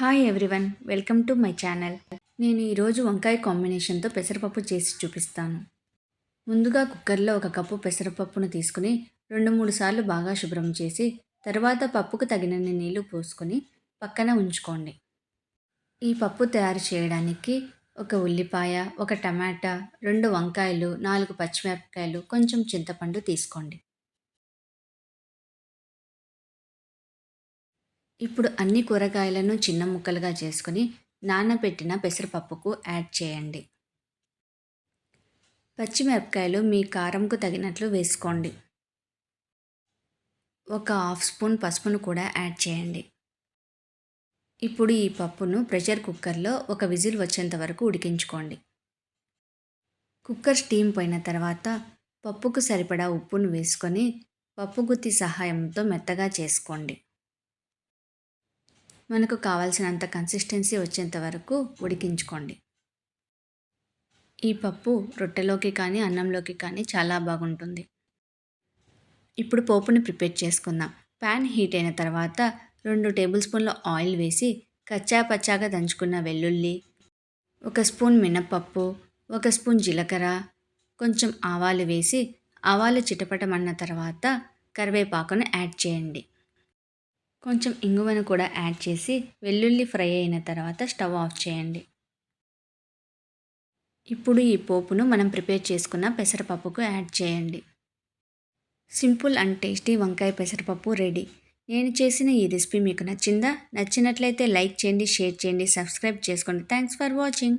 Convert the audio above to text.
Hi everyone welcome to my channel నేను ఈరోజు వంకాయ కాంబినేషన్తో పెసరపప్పు చేసి చూపిస్తాను. ముందుగా కుక్కర్లో ఒక కప్పు పెసరపప్పును తీసుకుని రెండు మూడు సార్లు బాగా శుభ్రం చేసి తర్వాత పప్పుకు తగినన్ని నీళ్ళు పోసుకొని పక్కన ఉంచుకోండి. ఈ పప్పు తయారు చేయడానికి ఒక ఉల్లిపాయ ఒక టమాటా రెండు వంకాయలు నాలుగు పచ్చిమిరపకాయలు కొంచెం చింతపండు తీసుకోండి. ఇప్పుడు అన్ని కూరగాయలను చిన్న ముక్కలుగా చేసుకొని నానబెట్టిన పెసరపప్పుకు యాడ్ చేయండి. పచ్చిమిరపకాయలు మీ కారంకు తగినట్లు వేసుకోండి. ఒక హాఫ్ స్పూన్ పసుపును కూడా యాడ్ చేయండి. ఇప్పుడు ఈ పప్పును ప్రెషర్ కుక్కర్లో ఒక విజిల్ వచ్చేంత వరకు ఉడికించుకోండి. కుక్కర్ స్టీమ్ పోయిన తర్వాత పప్పుకు సరిపడా ఉప్పును వేసుకొని పప్పు గుత్తి సహాయంతో మెత్తగా చేసుకోండి. మనకు కావాల్సినంత కన్సిస్టెన్సీ వచ్చేంత వరకు ఉడికించుకోండి. ఈ పప్పు రొట్టెలోకి కానీ అన్నంలోకి కానీ చాలా బాగుంటుంది. ఇప్పుడు పోపుని ప్రిపేర్ చేసుకుందాం. ప్యాన్ హీట్ అయిన తర్వాత రెండు టేబుల్ స్పూన్ల ఆయిల్ వేసి కచ్చా పచ్చాగా దంచుకున్న వెల్లుల్లి ఒక స్పూన్ మినప్పప్పు ఒక స్పూన్ జీలకర్ర కొంచెం ఆవాలు వేసి ఆవాలు చిటపటమన్న తర్వాత కరివేపాకును యాడ్ చేయండి. కొంచెం ఇంగువను కూడా యాడ్ చేసి వెల్లుల్లి ఫ్రై అయిన తర్వాత స్టవ్ ఆఫ్ చేయండి. ఇప్పుడు ఈ పోపును మనం ప్రిపేర్ చేసుకున్న పెసరపప్పుకు యాడ్ చేయండి. సింపుల్ అండ్ టేస్టీ వంకాయ పెసరపప్పు రెడీ. నేను చేసిన ఈ రెసిపీ మీకు నచ్చిందా? నచ్చినట్లయితే లైక్ చేయండి షేర్ చేయండి సబ్స్క్రైబ్ చేసుకోండి. Thanks for watching.